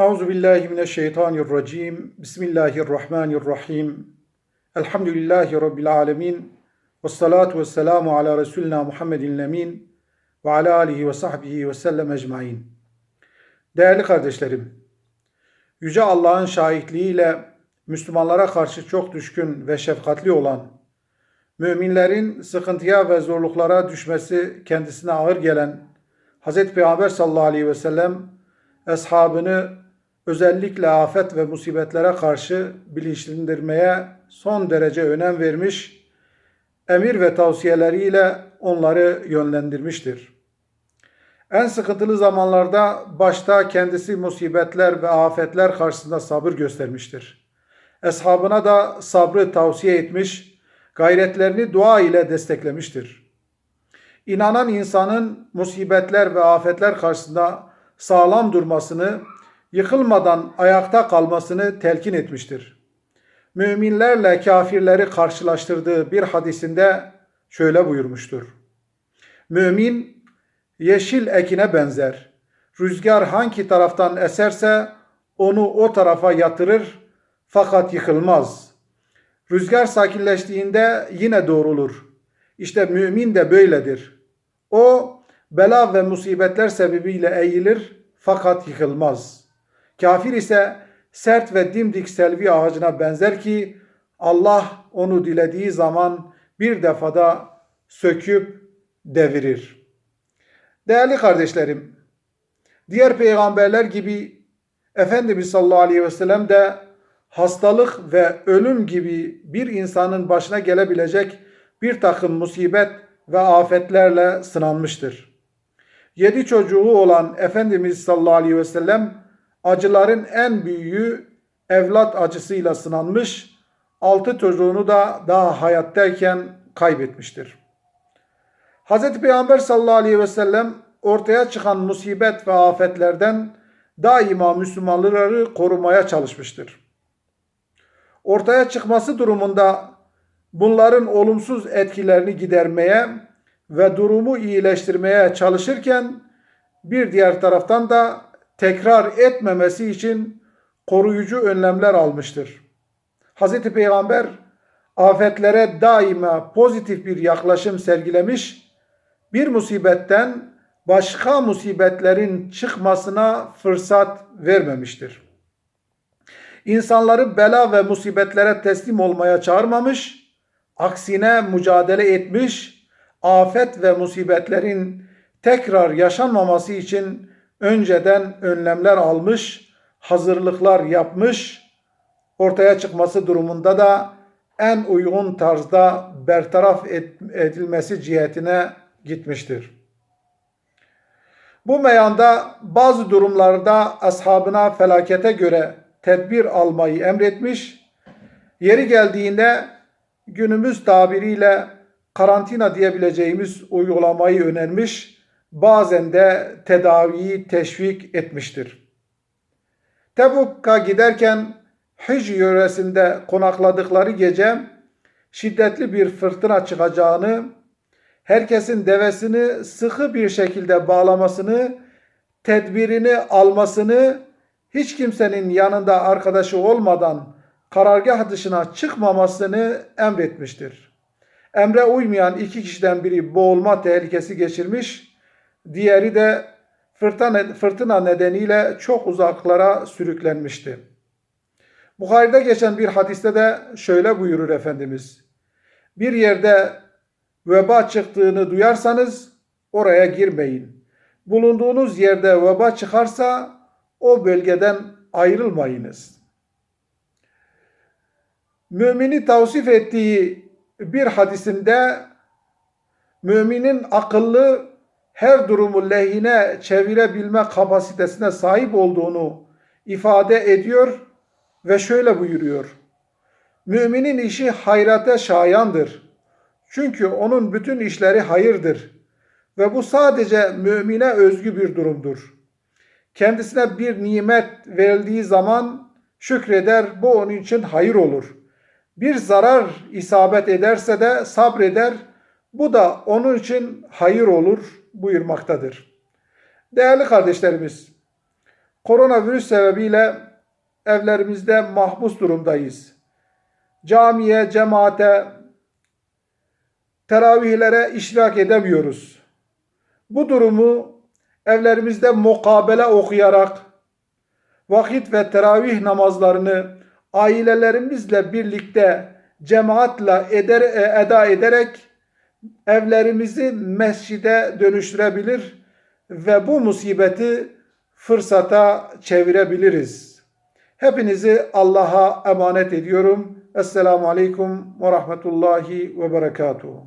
Euzu billahi mineşşeytanirracim. Bismillahirrahmanirrahim. Elhamdülillahi rabbil alamin. Ves salatu vesselamu ala resulina Muhammedin emin ve ala alihi ve sahbihi ve sellem ecmaîn. Değerli kardeşlerim, yüce Allah'ın şahitliğiyle Müslümanlara karşı çok düşkün ve şefkatli olan, müminlerin sıkıntıya ve zorluklara düşmesi kendisine ağır gelen Hz. Peygamber sallallahu aleyhi ve sellem eshabını özellikle afet ve musibetlere karşı bilinçlendirmeye son derece önem vermiş, emir ve tavsiyeleriyle onları yönlendirmiştir. En sıkıntılı zamanlarda başta kendisi musibetler ve afetler karşısında sabır göstermiştir. Eshabına da sabrı tavsiye etmiş, gayretlerini dua ile desteklemiştir. İnanan insanın musibetler ve afetler karşısında sağlam durmasını, yıkılmadan ayakta kalmasını telkin etmiştir. Müminlerle kafirleri karşılaştırdığı bir hadisinde şöyle buyurmuştur. Mümin yeşil ekine benzer. Rüzgar hangi taraftan eserse onu o tarafa yatırır fakat yıkılmaz. Rüzgar sakinleştiğinde yine doğrulur. İşte mümin de böyledir. O bela ve musibetler sebebiyle eğilir fakat yıkılmaz. Kafir ise sert ve dimdik selvi ağacına benzer ki Allah onu dilediği zaman bir defada söküp devirir. Değerli kardeşlerim, diğer peygamberler gibi Efendimiz sallallahu aleyhi ve sellem de hastalık ve ölüm gibi bir insanın başına gelebilecek bir takım musibet ve afetlerle sınanmıştır. Yedi çocuğu olan Efendimiz sallallahu aleyhi ve sellem acıların en büyüğü evlat acısıyla sınanmış, altı çocuğunu da daha hayattayken kaybetmiştir. Hz. Peygamber sallallahu aleyhi ve sellem ortaya çıkan musibet ve afetlerden daima Müslümanları korumaya çalışmıştır. Ortaya çıkması durumunda bunların olumsuz etkilerini gidermeye ve durumu iyileştirmeye çalışırken bir diğer taraftan da tekrar etmemesi için koruyucu önlemler almıştır. Hz. Peygamber afetlere daima pozitif bir yaklaşım sergilemiş, bir musibetten başka musibetlerin çıkmasına fırsat vermemiştir. İnsanları bela ve musibetlere teslim olmaya çağırmamış, aksine mücadele etmiş, afet ve musibetlerin tekrar yaşanmaması için önceden önlemler almış, hazırlıklar yapmış, ortaya çıkması durumunda da en uygun tarzda bertaraf edilmesi cihetine gitmiştir. Bu meyanda bazı durumlarda ashabına felakete göre tedbir almayı emretmiş, yeri geldiğinde günümüz tabiriyle karantina diyebileceğimiz uygulamayı önermiş, bazen de tedaviyi teşvik etmiştir. Tebuk'a giderken Hicr yöresinde konakladıkları gece şiddetli bir fırtına çıkacağını, herkesin devesini sıkı bir şekilde bağlamasını, tedbirini almasını, hiç kimsenin yanında arkadaşı olmadan karargah dışına çıkmamasını emretmiştir. Emre uymayan iki kişiden biri boğulma tehlikesi geçirmiş, diğeri de fırtına, fırtına nedeniyle çok uzaklara sürüklenmişti. Bukhari'de geçen bir hadiste de şöyle buyurur Efendimiz. Bir yerde veba çıktığını duyarsanız oraya girmeyin. Bulunduğunuz yerde veba çıkarsa o bölgeden ayrılmayınız. Mümini tavsif ettiği bir hadisinde müminin akıllı her durumu lehine çevirebilme kapasitesine sahip olduğunu ifade ediyor ve şöyle buyuruyor. Müminin işi hayrate şayandır. Çünkü onun bütün işleri hayırdır. Ve bu sadece mümine özgü bir durumdur. Kendisine bir nimet verildiği zaman şükreder, bu onun için hayır olur. Bir zarar isabet ederse de sabreder, bu da onun için hayır olur buyurmaktadır. Değerli kardeşlerimiz, Koronavirüs sebebiyle evlerimizde mahpus durumdayız. Camiye, cemaate, teravihlere iştirak edemiyoruz. Bu durumu evlerimizde mukabele okuyarak vakit ve teravih namazlarını ailelerimizle birlikte cemaatle eder, e, eda ederek evlerimizi mescide dönüştürebilir ve bu musibeti fırsata çevirebiliriz. Hepinizi Allah'a emanet ediyorum. Esselamu Aleyküm ve Rahmetullahi ve Berekatuhu.